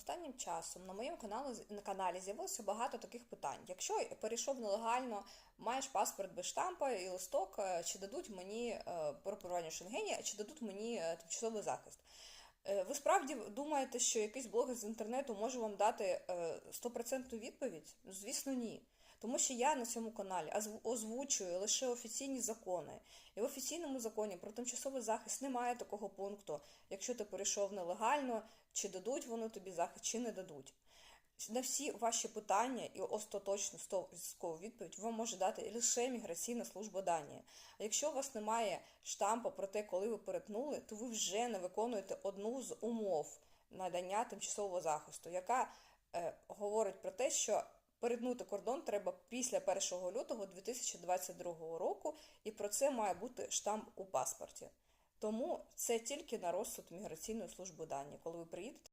Останнім часом на моєму каналі, на каналі з'явилося багато таких питань. Якщо перейшов нелегально, маєш паспорт без штампа і листок, е, чи дадуть мені е, про перебування в Шенгені, чи дадуть мені е, тимчасовий захист? Е, Ви справді думаєте, що якийсь блогер з інтернету може вам дати е, стопроцентну відповідь? Ну, звісно, ні. Тому що я на цьому каналі озвучую лише офіційні закони. І в офіційному законі про тимчасовий захист немає такого пункту, якщо ти перейшов нелегально, чи дадуть вони тобі захист, чи не дадуть. На всі ваші питання і остаточну 100% відповідь вам може дати лише міграційна служба Данії. А якщо у вас немає штампу про те, коли ви перетнули, то ви вже не виконуєте одну з умов надання тимчасового захисту, яка е, говорить про те, що перетнути кордон треба після 1 лютого 2022 року, і про це має бути штамп у паспорті. Тому це тільки на розсуд міграційної служби Данії, коли ви приїдете.